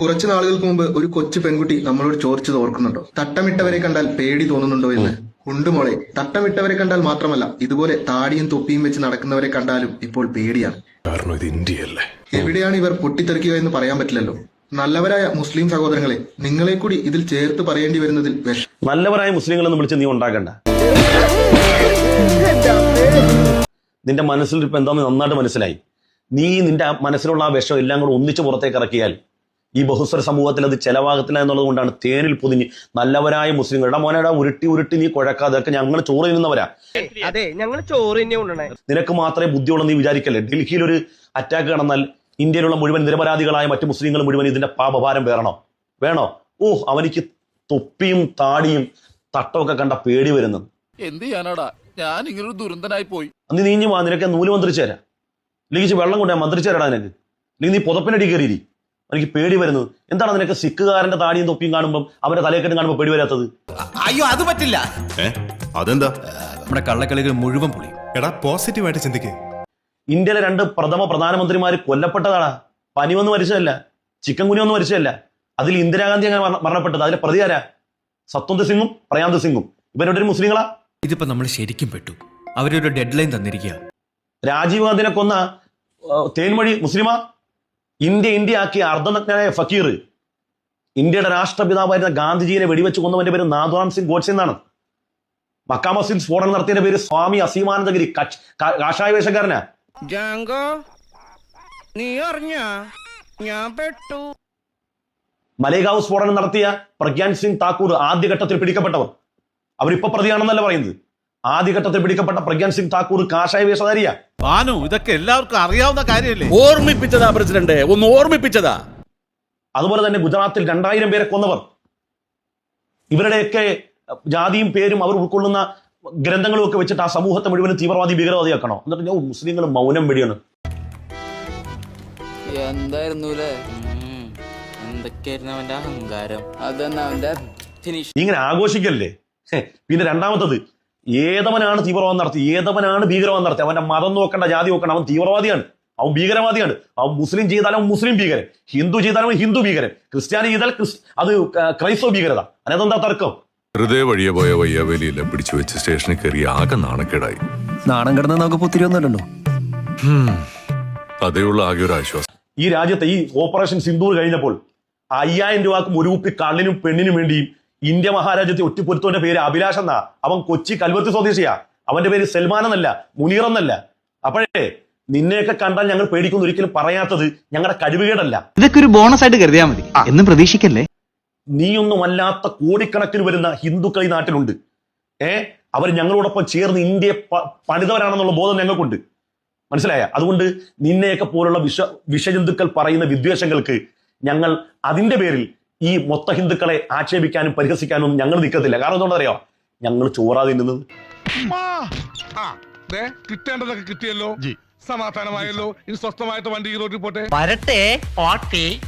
കുറച്ചു നാളുകൾക്ക് മുമ്പ് ഒരു കൊച്ചു പെൺകുട്ടി നമ്മളോട് ചോദിച്ചത് ഓർക്കുന്നുണ്ടോ? തട്ടമിട്ടവരെ കണ്ടാൽ പേടി തോന്നുന്നുണ്ടോ എന്ന്? കുണ്ടുമോളെ തട്ടമിട്ടവരെ കണ്ടാൽ മാത്രമല്ല ഇതുപോലെ താടിയും തൊപ്പിയും വെച്ച് നടക്കുന്നവരെ കണ്ടാലും ഇപ്പോൾ പേടിയാണ്. കാരണം ഇത് ഇന്ത്യയല്ലേ? എവിടെയാണ് ഇവർ പൊട്ടിത്തെറിക്കുക എന്ന് പറയാൻ പറ്റില്ലല്ലോ. നല്ലവരായ മുസ്ലിം സഹോദരങ്ങളെ നിങ്ങളെ കൂടി ഇതിൽ ചേർത്ത് പറയേണ്ടി വരുന്നതിൽ വിഷ നല്ലവരായ മുസ്ലിങ്ങളെന്ന് വിളിച്ച് നീ ഉണ്ടാക്കണ്ട. നിന്റെ മനസ്സിൽ ഇപ്പൊ എന്താന്ന് നന്നായിട്ട് മനസ്സിലായി. നീ നിന്റെ മനസ്സിലുള്ള ആ വിഷം എല്ലാം കൂടെ ഒന്നിച്ച് പുറത്തേക്ക് ഇറക്കിയാൽ ഈ ബഹുസ്വര സമൂഹത്തിൽ അത് ചെലവാകത്തില്ല എന്നുള്ളത് കൊണ്ടാണ് തേനിൽ പൊതിഞ്ഞ് നല്ലവരായ മുസ്ലിങ്ങളുടെ മോനടാ ഉരുട്ടി ഉരുട്ടി നീ കുഴക്കാതെ അതൊക്കെ ഞങ്ങൾ ചോറ് തിന്നുന്നവരാ. അതെ ഞങ്ങൾ ചോറ് നിനക്ക് മാത്രമേ ബുദ്ധിയുള്ളൂ നീ വിചാരിക്കല്ലേ? ഡൽഹിയിൽ ഒരു അറ്റാക്ക് നടന്നാൽ ഇന്ത്യയിലുള്ള മുഴുവൻ നിരപരാധികളായ മറ്റു മുസ്ലിങ്ങൾ മുഴുവൻ ഇതിന്റെ പാപഭാരം വേണോ വേണോ? ഓ അവനിക്ക് തൊപ്പിയും താടിയും തട്ടമൊക്കെ കണ്ട പേടി വരുന്നത്. എന്ത് ചെയ്യാനാടാ? ഞാൻ ഇങ്ങനൊരു ദുരന്തനായി പോയി. നീ നീഞ്ഞു വാ നിനക്ക് നൂൽ മന്ത്രിച്ചേരാ ഇച്ചിരി വെള്ളം കൊണ്ടുപോയി മന്ത്രിച്ചേരാടാ നിനക്ക്. അല്ലെങ്കിൽ നീ പുതപ്പിനടി കയറിയിരി എനിക്ക് പേടി വരുന്നത് എന്താണ് നിനക്ക് സിക്കുകാരന്റെ താടിയും തൊപ്പിയും കാണുമ്പോൾ അവന്റെ തലയെക്കെട്ടും കാണുമ്പോൾ പേടി വരാത്തത്? അയ്യോ അത് പറ്റില്ല. അതെന്താ? നമ്മുടെ കള്ളക്കളികൾ മുഴുവൻ പൊളിയും എടാ പോസിറ്റീവായിട്ട് ചിന്തിക്കേ. ഇന്ത്യയിലെ രണ്ട് പ്രഥമ പ്രധാനമന്ത്രിമാർ കൊല്ലപ്പെട്ടതാടാ പനി വന്ന് മരിച്ചതല്ല. ചിക്കൻ കുനി വന്ന് മരിച്ചതല്ല. അതിൽ ഇന്ദിരാഗാന്ധി അങ്ങനെ മരണപ്പെട്ടത്. അതിലെ പ്രതി ആരാ? സത്വന്ത് സിംഗും പ്രയാന്ത് സിംഗും ഇവരുടെ ഒരു മുസ്ലിങ്ങളാ? ഇതിപ്പോ നമ്മൾ ശരിക്കും പെട്ടു. അവരൊരു ഡെഡ് ലൈൻ തന്നിരിക്കുക രാജീവ് ഗാന്ധിനെ കൊന്ന തേൻമൊഴി മുസ്ലിമാ? ഇന്ത്യ ഇന്ത്യ ആക്കിയ അർദ്ധനഗ്നായ ഫക്കീർ ഇന്ത്യയുടെ രാഷ്ട്രപിതാവായിരുന്ന ഗാന്ധിജിയെ വെടിവെച്ച് കൊന്നവന്റെ പേര് നാഥുറാം സിംഗ് ഗോഡ്സെ എന്നാണ്. മക്കാ മസ്ജിദ് സ്ഫോടനം നടത്തിയതിന്റെ പേര് സ്വാമി അസീമാനന്ദഗിരി കാഷായ വേഷക്കാരനാ. ജാങ്കോ നീ അറിഞ്ഞ? ഞാൻ പെട്ടു. മലേഗാവ് സ്ഫോടനം നടത്തിയ പ്രഗ്യാൻ സിംഗ് താക്കൂർ ആദ്യഘട്ടത്തിൽ പിടിക്കപ്പെട്ടവർ. അവരിപ്പോ പ്രതിയാണെന്നല്ല പറയുന്നത്. ആദ്യഘട്ടത്തിൽ പിടിക്കപ്പെട്ട പ്രഗ്യാൻ സിംഗ് താക്കൂർ കാഷായ വേഷധാരിയാ. ഭാനു ഇതൊക്കെ എല്ലാവർക്കും അറിയാവുന്ന കാര്യമല്ലേ ഓർമ്മിപ്പിച്ചതാ പ്രസിഡന്റ്. ഒന്ന് ഓർമ്മിപ്പിച്ചതാ. അതുപോലെ തന്നെ ഗുജറാത്തിൽ രണ്ടായിരം പേരെ കൊന്നവർ. ഇവരുടെയൊക്കെ ജാതിയും പേരും അവർ ഉൾക്കൊള്ളുന്ന ഗ്രന്ഥങ്ങളും ഒക്കെ വെച്ചിട്ട് ആ സമൂഹത്തെ മുഴുവൻ തീവ്രവാദി ഭീകരവാദിയാക്കണോ? എന്നിട്ട് ഞാൻ മുസ്ലിങ്ങൾ മൗനം വെടിയാണ്. എന്തായിരുന്നു എന്തൊക്കെയായിരുന്നു അവന്റെ അഹങ്കാരം? അതന്നെ അവന്റെ ഫിനിഷ് ഇങ്ങനെ ആഘോഷിക്കല്ലേ? പിന്നെ രണ്ടാമത്തത് ഏതവനാണ് തീവ്രവാദം നടത്തി ഏതവനാണ് ഭീകരവാദം നടത്തി അവന്റെ മതം നോക്കണ്ട ജാതി നോക്കണ്ട അവൻ തീവ്രവാദിയാണ്. അവൻ ഭീകരവാദിയാണ്. അവൻ മുസ്ലിം ചെയ്താലും അവൻ മുസ്ലിം ഭീകരൻ. ഹിന്ദു ചെയ്താലും ഹിന്ദു ഭീകരൻ. ക്രിസ്ത്യാനി ചെയ്താൽ അത് ക്രൈസ്തവ ഭീകരത. അതിനകത്തെന്താ തർക്കം? ഹൃദയ വഴിയെ പോയ വയ്യാവേലിയെല്ലാം പിടിച്ചു വെച്ച് സ്റ്റേഷനിൽ കയറി ആകെ നാണക്കേടായി. നാണം കിടന്ന് നമുക്ക് പുത്തിരി ഒന്നുമില്ലല്ലോ. അതേയുള്ള ആകെ ഒരു ആശ്വാസം. ഈ രാജ്യത്തെ ഈ ഓപ്പറേഷൻ സിന്ധൂർ കഴിഞ്ഞപ്പോൾ അയ്യായിരം രൂപക്കും ഒരു കുപ്പി കള്ളിനും പെണ്ണിനും വേണ്ടിയും ഇന്ത്യ മഹാരാജ്യത്തെ ഒറ്റപ്പൊരുത്തവന്റെ പേര് അഭിലാഷ് എന്നാ. അവൻ കൊച്ചി കൽവത്തി സ്വദേശിയാ. അവന്റെ പേര് സൽമാൻ എന്നല്ല മുനീർ എന്നല്ല. അപ്പോഴേ നിന്നെയൊക്കെ കണ്ടാൽ ഞങ്ങൾ പേടിക്കുന്നു. ഒരിക്കലും പറയാത്തത് ഞങ്ങളുടെ കഴിവുകേടല്ല. ഇതൊക്കെ ഒരു ബോണസ് ആയിട്ട് കരുതിയാൽ മതി. എന്നും പ്രതീക്ഷിക്കല്ലേ? നീയൊന്നുമല്ലാത്ത കോടിക്കണക്കിന് വരുന്ന ഹിന്ദുക്കൾ ഈ നാട്ടിലുണ്ട്. ഏ? അവർ ഞങ്ങളോടൊപ്പം ചേർന്ന് ഇന്ത്യയെ പണിതവരാണെന്നുള്ള ബോധം ഞങ്ങൾക്കുണ്ട്. മനസ്സിലായ? അതുകൊണ്ട് നിന്നെയൊക്കെ പോലുള്ള വിഷ വിഷജന്തുക്കൾ പറയുന്ന വിദ്വേഷങ്ങൾക്ക് ഞങ്ങൾ അതിന്റെ പേരിൽ ഈ മൊത്ത ഹിന്ദുക്കളെ ആക്ഷേപിക്കാനും പരിഹസിക്കാനും ഞങ്ങൾ നിൽക്കത്തില്ല. കാരണം എന്തുകൊണ്ടറിയോ ഞങ്ങൾ ചോറാ തിന്നുന്നത്. കിട്ടേണ്ടതൊക്കെ കിട്ടിയല്ലോ. സമാധാനമായല്ലോ. ഇനി സ്വസ്ഥമായിട്ട് വണ്ടി ഈ റോഡിൽ പോട്ടെ. വരട്ടെ പാട്ടി